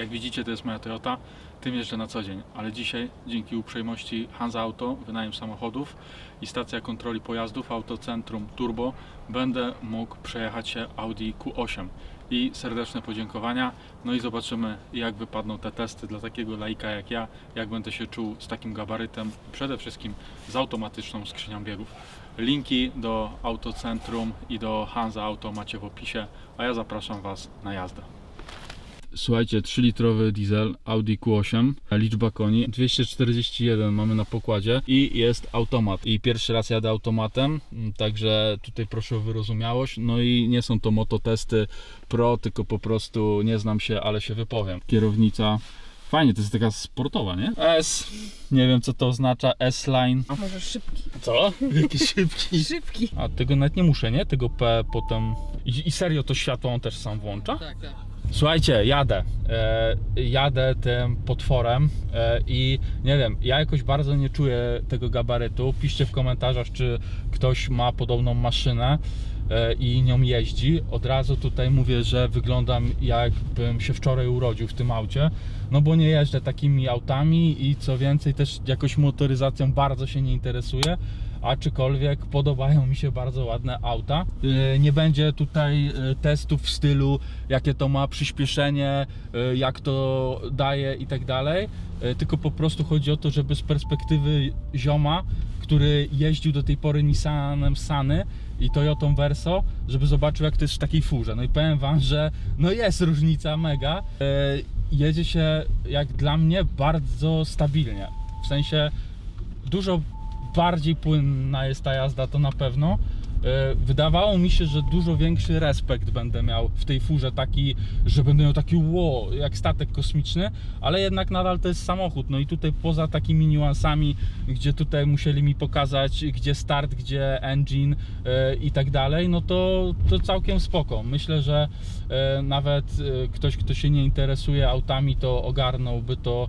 Jak widzicie, to jest moja Toyota. Tym jeżdżę na co dzień, ale dzisiaj dzięki uprzejmości Hansa Auto, wynajem samochodów i stacja kontroli pojazdów Autocentrum Turbo będę mógł przejechać się Audi Q8 i serdeczne podziękowania. No i zobaczymy jak wypadną te testy dla takiego laika jak ja, jak będę się czuł z takim gabarytem, przede wszystkim z automatyczną skrzynią biegów. Linki do Autocentrum i do Hansa Auto macie w opisie, a ja zapraszam Was na jazdę. Słuchajcie, 3-litrowy diesel Audi Q8, liczba koni 241 mamy na pokładzie i jest automat. I pierwszy raz jadę automatem, m, także tutaj proszę o wyrozumiałość. No i nie są to mototesty pro, tylko po prostu nie znam się, ale się wypowiem. Kierownica Fajnie, to jest taka sportowa, nie? S, nie wiem co to oznacza, S-Line. Może szybki. Co? Jaki szybki. Szybki. A tego nawet nie muszę, nie? Tego P potem... I, i serio to światło on też sam włącza? Tak, tak. Słuchajcie, jadę. E, jadę tym potworem e, i nie wiem, ja jakoś bardzo nie czuję tego gabarytu. Piszcie w komentarzach, czy ktoś ma podobną maszynę e, i nią jeździ. Od razu tutaj mówię, że wyglądam jakbym się wczoraj urodził w tym aucie. No bo nie jeżdżę takimi autami i co więcej też jakoś motoryzacją bardzo się nie interesuję aczkolwiek podobają mi się bardzo ładne auta. Yy, Nie będzie tutaj yy, testów w stylu jakie to ma przyspieszenie, yy, jak to daje i tak dalej, tylko po prostu chodzi o to, żeby z perspektywy zioma, który jeździł do tej pory Nissanem Sany i Toyotą Verso, żeby zobaczył jak to jest w takiej furze. No i powiem Wam, że no jest różnica mega. Jedzie się jak dla mnie bardzo stabilnie. W sensie dużo bardziej płynna jest ta jazda, to na pewno. E, Wydawało mi się, że dużo większy respekt będę miał w tej furze, taki, że będę miał taki wow, jak statek kosmiczny, ale jednak nadal to jest samochód. No i tutaj poza takimi niuansami, gdzie tutaj musieli mi pokazać, gdzie start, gdzie engine e, i tak dalej, no to, to całkiem spoko. Myślę, że e, nawet ktoś, kto się nie interesuje autami, to ogarnąłby to.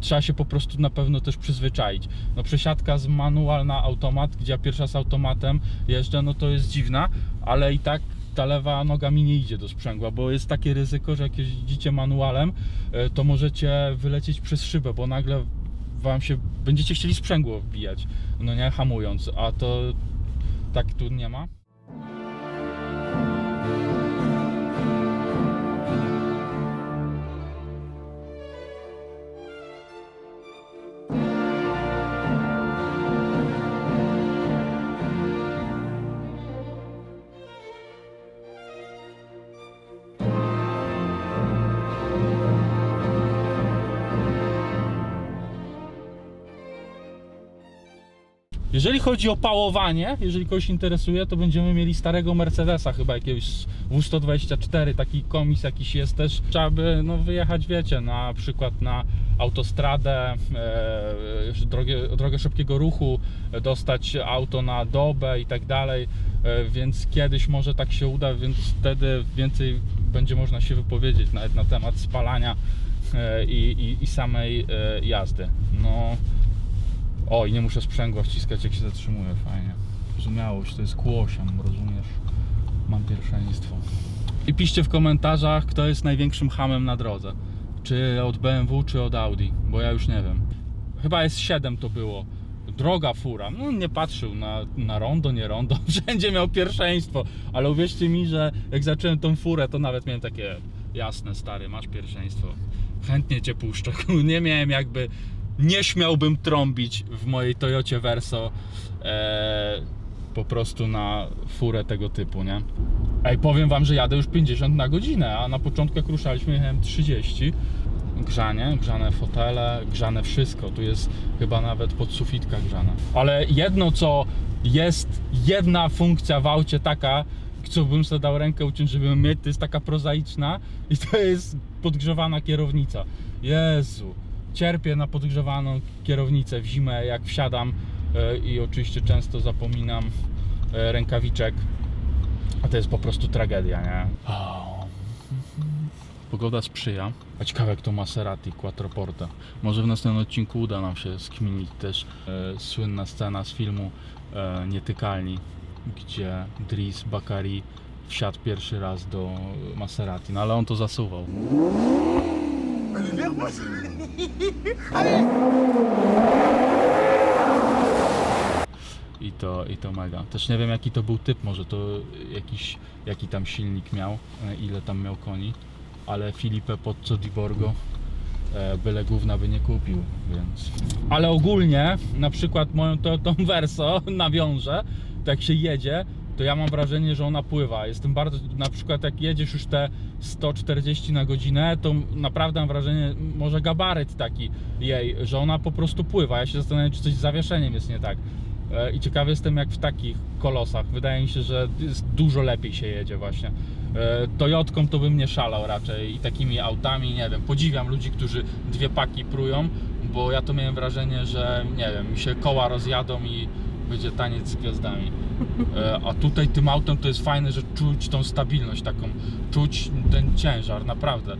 Trzeba się po prostu na pewno też przyzwyczaić. No przesiadka z manual na automat, gdzie ja pierwsza z automatem jeżdżę, no to jest dziwna, ale i tak ta lewa noga mi nie idzie do sprzęgła, bo jest takie ryzyko, że jak jeździcie manualem, e, to możecie wylecieć przez szybę, bo nagle wam się będziecie chcieli sprzęgło wbijać, no nie hamując, a to tak tu nie ma. Jeżeli chodzi o pałowanie, jeżeli kogoś interesuje, to będziemy mieli starego Mercedesa, chyba jakiegoś W124, taki komis jakiś jest też. Trzeba by no, wyjechać, wiecie, na przykład na autostradę, e, drogę, drogę szybkiego ruchu, dostać auto na dobę i tak dalej, e, więc kiedyś może tak się uda, więc wtedy więcej będzie można się wypowiedzieć nawet na temat spalania e, i, i, i samej e, jazdy. No, o, i nie muszę sprzęgła wciskać, jak się zatrzymuje, fajnie. Rozumiałość, to jest Q8, rozumiesz? Mam pierwszeństwo. I piszcie w komentarzach, kto jest największym hamem na drodze. Czy od BMW, czy od Audi, bo ja już nie wiem. Chyba jest 7 to było. Droga fura. No nie patrzył na, na rondo, nie rondo. Wszędzie miał pierwszeństwo. Ale uwierzcie mi, że jak zacząłem tą furę, to nawet miałem takie jasne, stary, masz pierwszeństwo. Chętnie cię puszczę. Nie miałem jakby nie śmiałbym trąbić w mojej Toyocie Verso e, po prostu na furę tego typu, nie? Ej, powiem wam, że jadę już 50 na godzinę, a na początku jak ruszaliśmy jechałem 30. Grzanie, grzane fotele, grzane wszystko. Tu jest chyba nawet podsufitka grzana. Ale jedno co jest, jedna funkcja w aucie taka, co bym sobie dał rękę uciąć, żeby mieć, to jest taka prozaiczna i to jest podgrzewana kierownica. Jezu, cierpię na podgrzewaną kierownicę w zimę, jak wsiadam e, i oczywiście często zapominam e, rękawiczek, a to jest po prostu tragedia, nie? Pogoda sprzyja. A ciekawe jak to Maserati Quattroporta. Może w następnym odcinku uda nam się skminić też e, słynna scena z filmu e, Nietykalni, gdzie Dries Bakari wsiadł pierwszy raz do Maserati, no ale on to zasuwał. I to, I to mega. Też nie wiem jaki to był typ, może to jakiś, jaki tam silnik miał, e, ile tam miał koni, ale Filipe Pozzo di Borgo e, byle gówna by nie kupił, więc... Ale ogólnie, na przykład moją tą Verso nawiążę, to jak się jedzie, to ja mam wrażenie, że ona pływa. Jestem bardzo, na przykład jak jedziesz już te 140 na godzinę, to naprawdę mam wrażenie, może gabaryt taki jej, że ona po prostu pływa. Ja się zastanawiam, czy coś z zawieszeniem jest nie tak. E, I ciekawy jestem, jak w takich kolosach. Wydaje mi się, że dużo lepiej się jedzie właśnie. E, Toyotką to bym nie szalał raczej i takimi autami, nie wiem, podziwiam ludzi, którzy dwie paki prują, bo ja to miałem wrażenie, że nie wiem, mi się koła rozjadą i będzie taniec z gwiazdami. E, A tutaj tym autem to jest fajne, że czuć tą stabilność taką, czuć ten ciężar, naprawdę.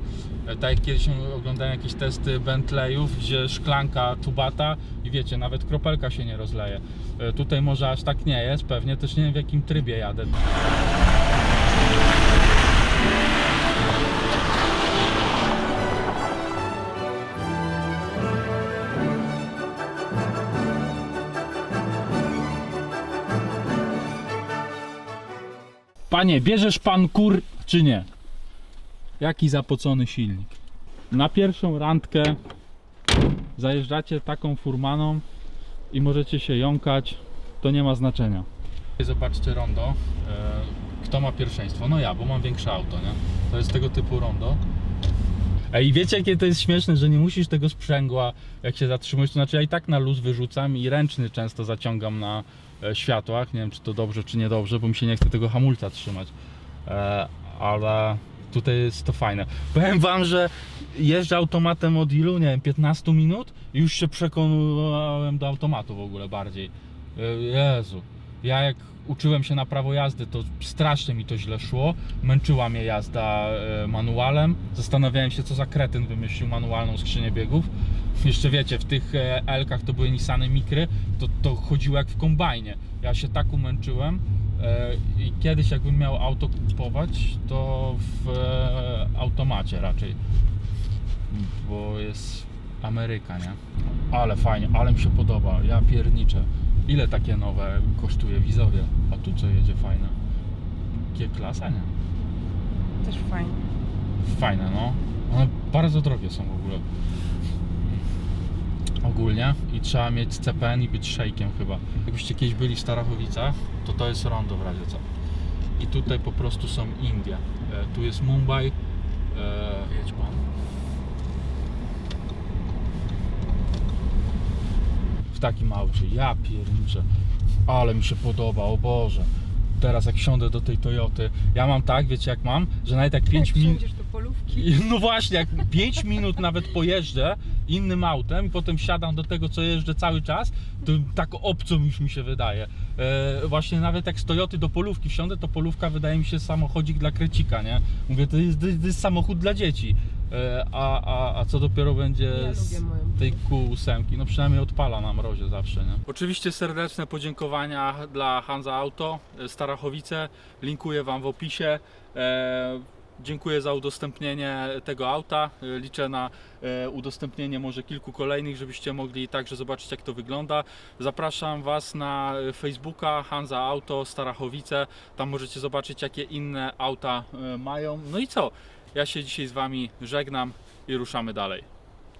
E, Tak jak kiedyś oglądałem jakieś testy Bentleyów, gdzie szklanka tubata i wiecie, nawet kropelka się nie rozleje. E, Tutaj może aż tak nie jest, pewnie też nie wiem w jakim trybie jadę. Panie, bierzesz pan kur czy nie? Jaki zapocony silnik. Na pierwszą randkę zajeżdżacie taką furmaną i możecie się jąkać, to nie ma znaczenia. Zobaczcie rondo. E, Kto ma pierwszeństwo? No ja, bo mam większe auto, nie? To jest tego typu rondo. Ej, wiecie jakie to jest śmieszne, że nie musisz tego sprzęgła, jak się zatrzymujesz, to znaczy ja i tak na luz wyrzucam i ręczny często zaciągam na światłach, nie wiem czy to dobrze czy niedobrze, bo mi się nie chce tego hamulca trzymać, e, ale tutaj jest to fajne. Powiem wam, że jeżdżę automatem od ilu, nie wiem, 15 minut? Już się przekonałem do automatu w ogóle bardziej. E, Jezu, ja jak uczyłem się na prawo jazdy, to strasznie mi to źle szło. Męczyła mnie jazda e, manualem. Zastanawiałem się, co za kretyn wymyślił manualną skrzynię biegów. Jeszcze wiecie, w tych e, Elkach to były Nissany Mikry, to, to chodziło jak w kombajnie. Ja się tak umęczyłem e, i kiedyś jakbym miał auto kupować, to w automacie raczej. Bo jest Ameryka, nie? Ale fajnie, ale mi się podoba. Ja pierniczę. Ile takie nowe kosztuje wizowie? A tu co jedzie fajne? G-klasa, nie? Też fajnie. Fajne, no. One bardzo drogie są w ogóle. Ogólnie i trzeba mieć CPN i być szejkiem chyba. Jakbyście kiedyś byli w Starachowicach, to to jest rondo w razie co. I tutaj po prostu są Indie. E, tu jest Mumbai. E, jedź pan. W takim aucie. Ja pierniczę. Ale mi się podoba, o Boże. Teraz jak siądę do tej Toyoty, ja mam tak, wiecie jak mam, że nawet jak 5 Jak minut... do polówki. No właśnie, jak 5 minut nawet pojeżdżę innym autem i potem siadam do tego, co jeżdżę cały czas, to tak obco już mi się wydaje. E, właśnie nawet jak z Toyoty do polówki wsiądę, to polówka wydaje mi się samochodzik dla krecika, nie? Mówię, to jest, to jest samochód dla dzieci. E, a, a, a co dopiero będzie Ja z tej Q8, no przynajmniej odpala na mrozie zawsze, nie? Oczywiście serdeczne podziękowania dla Hanza Auto, e, Starachowice, linkuję Wam w opisie. E, Dziękuję za udostępnienie tego auta. Liczę na e, udostępnienie może kilku kolejnych, żebyście mogli także zobaczyć jak to wygląda. Zapraszam Was na Facebooka Hanza Auto Starachowice. Tam możecie zobaczyć jakie inne auta e, mają. No i co? Ja się dzisiaj z Wami żegnam i ruszamy dalej.